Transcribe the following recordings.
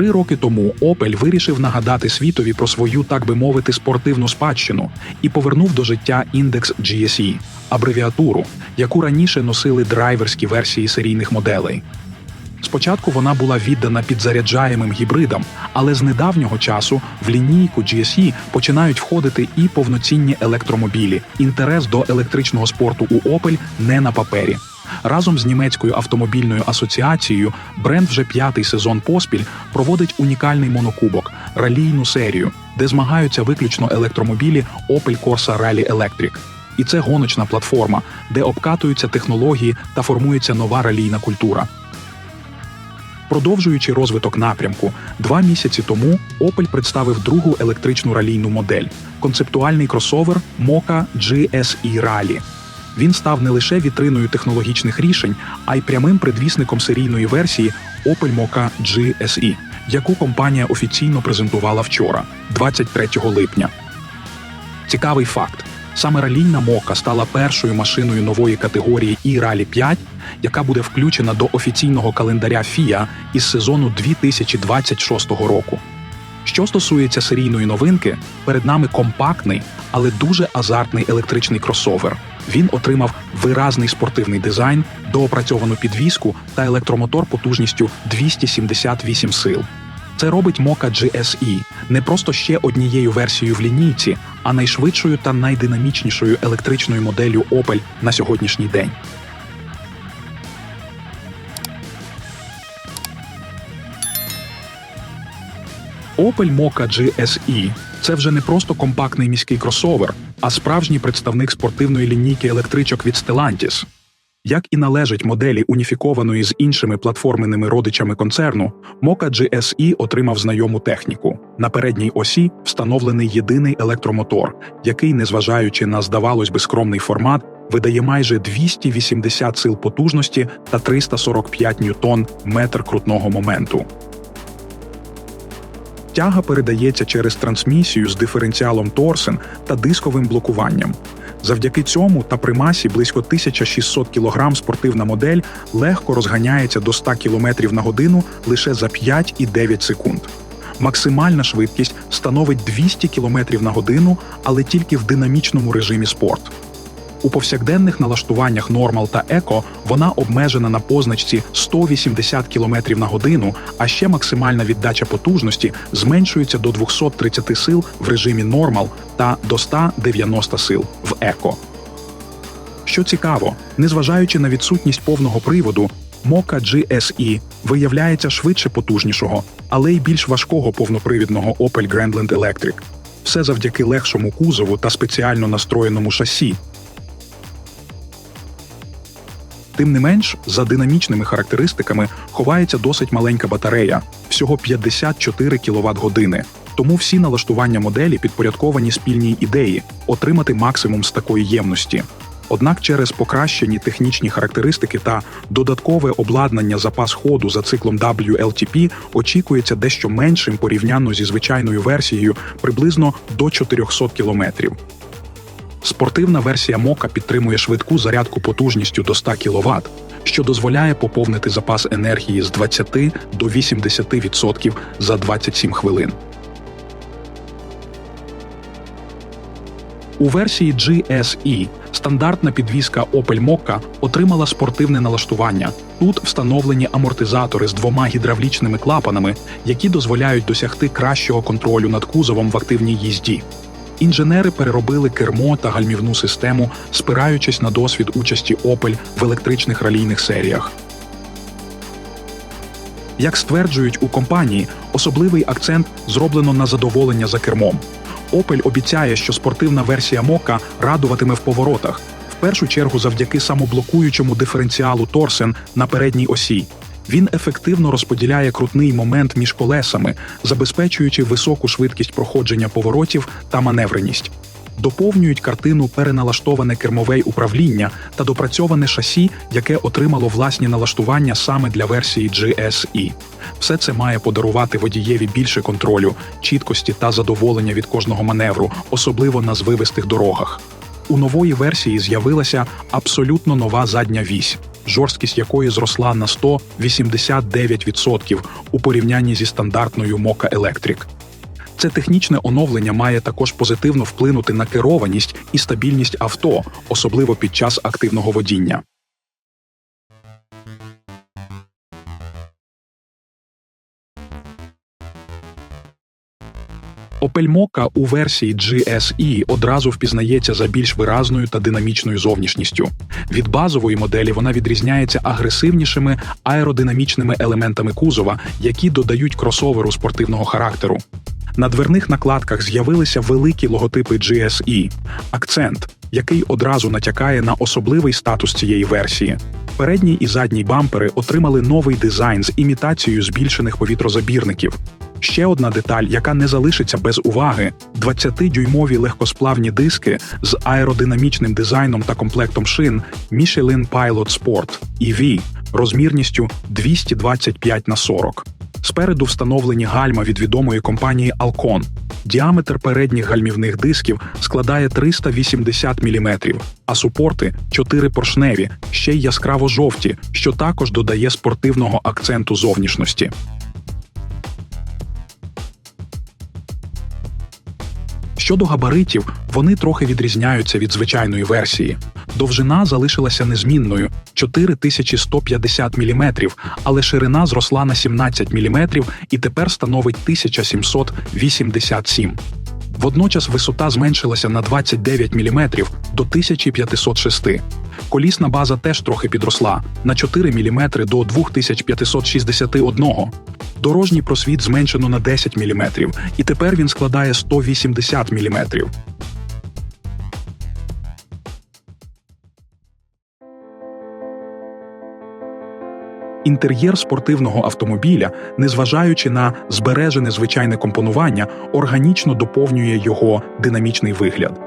Три роки тому Опель вирішив нагадати світові про свою, так би мовити, спортивну спадщину і повернув до життя індекс GSE – абревіатуру, яку раніше носили драйверські версії серійних моделей. Спочатку вона була віддана підзаряджаємим гібридам, але з недавнього часу в лінійку GSE починають входити і повноцінні електромобілі. Інтерес до електричного спорту у Opel не на папері. Разом з німецькою автомобільною асоціацією бренд вже п'ятий сезон поспіль проводить унікальний монокубок ралійну серію, де змагаються виключно електромобілі Opel Corsa Rally Electric. І це гоночна платформа, де обкатуються технології та формується нова ралійна культура. Продовжуючи розвиток напрямку, два місяці тому Opel представив другу електричну ралійну модель концептуальний кросовер Mocha GSE Rally. Він став не лише вітриною технологічних рішень, а й прямим предвісником серійної версії Opel Mocha GSE, яку компанія офіційно презентувала вчора, 23 липня. Цікавий факт: саме ралійна Мока стала першою машиною нової категорії і Rally 5, яка буде включена до офіційного календаря FIA із сезону 2026 року. Що стосується серійної новинки, перед нами компактний, але дуже азартний електричний кросовер. Він отримав виразний спортивний дизайн, доопрацьовану підвіску та електромотор потужністю 278 сил. Це робить Mocha GSE не просто ще однією версією в лінійці, а найшвидшою та найдинамічнішою електричною моделлю Opel на сьогоднішній день. Opel Mocha GSE – це вже не просто компактний міський кросовер, а справжній представник спортивної лінійки електричок від Stellantis. Як і належить моделі уніфікованої з іншими платформеними родичами концерну, Mocha GSE отримав знайому техніку. На передній осі встановлений єдиний електромотор, який, незважаючи на здавалось би скромний формат, видає майже 280 сил потужності та 345 ньютон метр крутного моменту. Тяга передається через трансмісію з диференціалом Торсен та дисковим блокуванням. Завдяки цьому та при масі близько 1600 кг спортивна модель легко розганяється до 100 км на годину лише за 5,9 секунд. Максимальна швидкість становить 200 км на годину, але тільки в динамічному режимі спорт. У повсякденних налаштуваннях Normal та Eco вона обмежена на позначці 180 км на годину, а ще максимальна віддача потужності зменшується до 230 сил в режимі Normal та до 190 сил в Eco. Що цікаво, незважаючи на відсутність повного приводу, Mocha GSE виявляється швидше потужнішого, але й більш важкого повнопривідного Opel Grandland Electric. Все завдяки легшому кузову та спеціально настроєному шасі, Тим не менш, за динамічними характеристиками ховається досить маленька батарея всього 54 квт години. Тому всі налаштування моделі підпорядковані спільній ідеї отримати максимум з такої ємності. Однак через покращені технічні характеристики та додаткове обладнання запас ходу за циклом WLTP очікується дещо меншим порівняно зі звичайною версією приблизно до 400 км. Спортивна версія Мока підтримує швидку зарядку потужністю до 100 кВт, що дозволяє поповнити запас енергії з 20 до 80% за 27 хвилин. У версії GSE стандартна підвізка Opel Mokka отримала спортивне налаштування. Тут встановлені амортизатори з двома гідравлічними клапанами, які дозволяють досягти кращого контролю над кузовом в активній їзді. Інженери переробили кермо та гальмівну систему, спираючись на досвід участі Opel в електричних ралійних серіях. Як стверджують у компанії, особливий акцент зроблено на задоволення за кермом. Opel обіцяє, що спортивна версія Мока радуватиме в поворотах, в першу чергу завдяки самоблокуючому диференціалу Торсен на передній осі. Він ефективно розподіляє крутний момент між колесами, забезпечуючи високу швидкість проходження поворотів та маневреність. Доповнюють картину переналаштоване кермове управління та допрацьоване шасі, яке отримало власні налаштування саме для версії GSE. Все це має подарувати водієві більше контролю, чіткості та задоволення від кожного маневру, особливо на звивистих дорогах. У нової версії з'явилася абсолютно нова задня вісь. Жорсткість якої зросла на 189% у порівнянні зі стандартною Mocha Electric. Це технічне оновлення має також позитивно вплинути на керованість і стабільність авто, особливо під час активного водіння. Opel Mokka у версії GSE одразу впізнається за більш виразною та динамічною зовнішністю. Від базової моделі вона відрізняється агресивнішими аеродинамічними елементами кузова, які додають кросоверу спортивного характеру. На дверних накладках з'явилися великі логотипи GSE, акцент, який одразу натякає на особливий статус цієї версії. Передній і задній бампери отримали новий дизайн з імітацією збільшених повітрозабірників. Ще одна деталь, яка не залишиться без уваги: 20-дюймові легкосплавні диски з аеродинамічним дизайном та комплектом шин Michelin Pilot Sport EV розмірністю 225 на 40. Спереду встановлені гальма від відомої компанії Alcon. Діаметр передніх гальмівних дисків складає 380 мм, а супорти 4 поршневі, ще й яскраво жовті, що також додає спортивного акценту зовнішності. Щодо габаритів, вони трохи відрізняються від звичайної версії. Довжина залишилася незмінною 4150 мм, але ширина зросла на 17 мм і тепер становить 1787 Водночас висота зменшилася на 29 мм до 1506. Колісна база теж трохи підросла на 4 мм до 2561. Дорожній просвіт зменшено на 10 мм, і тепер він складає 180 мм. Інтер'єр спортивного автомобіля, незважаючи на збережене звичайне компонування, органічно доповнює його динамічний вигляд.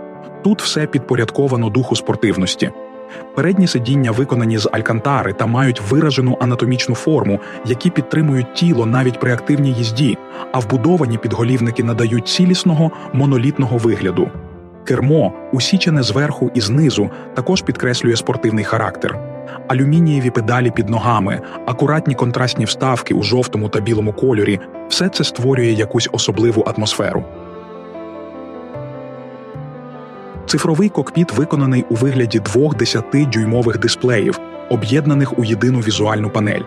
Тут все підпорядковано духу спортивності. Передні сидіння виконані з алькантари та мають виражену анатомічну форму, які підтримують тіло навіть при активній їзді, а вбудовані підголівники надають цілісного монолітного вигляду. Кермо, усічене зверху і знизу, також підкреслює спортивний характер. Алюмінієві педалі під ногами, акуратні контрастні вставки у жовтому та білому кольорі все це створює якусь особливу атмосферу. Цифровий кокпіт виконаний у вигляді двох 10-дюймових дисплеїв, об'єднаних у єдину візуальну панель.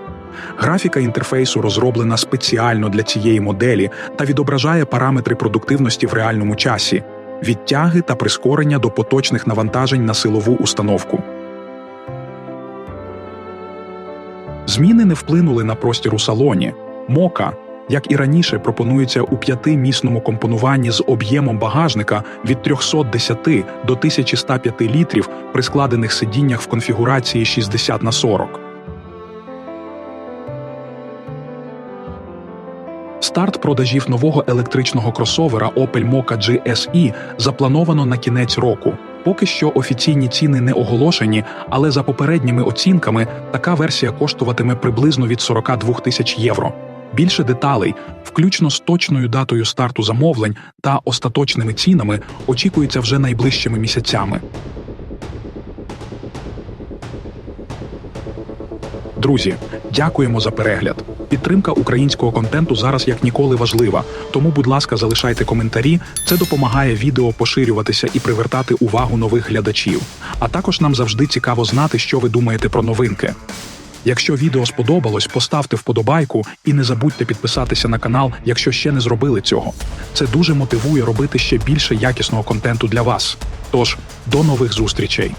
Графіка інтерфейсу розроблена спеціально для цієї моделі та відображає параметри продуктивності в реальному часі, відтяги та прискорення до поточних навантажень на силову установку. Зміни не вплинули на простір у салоні. Мока, як і раніше, пропонується у п'ятимісному компонуванні з об'ємом багажника від 310 до 1105 літрів при складених сидіннях в конфігурації 60 на 40. Старт продажів нового електричного кросовера Opel Mokka GSE заплановано на кінець року. Поки що офіційні ціни не оголошені, але за попередніми оцінками така версія коштуватиме приблизно від 42 тисяч євро. Більше деталей, включно з точною датою старту замовлень та остаточними цінами, очікується вже найближчими місяцями. Друзі, дякуємо за перегляд. Підтримка українського контенту зараз як ніколи важлива. Тому, будь ласка, залишайте коментарі. Це допомагає відео поширюватися і привертати увагу нових глядачів. А також нам завжди цікаво знати, що ви думаєте про новинки. Якщо відео сподобалось, поставте вподобайку і не забудьте підписатися на канал, якщо ще не зробили цього. Це дуже мотивує робити ще більше якісного контенту для вас. Тож, до нових зустрічей!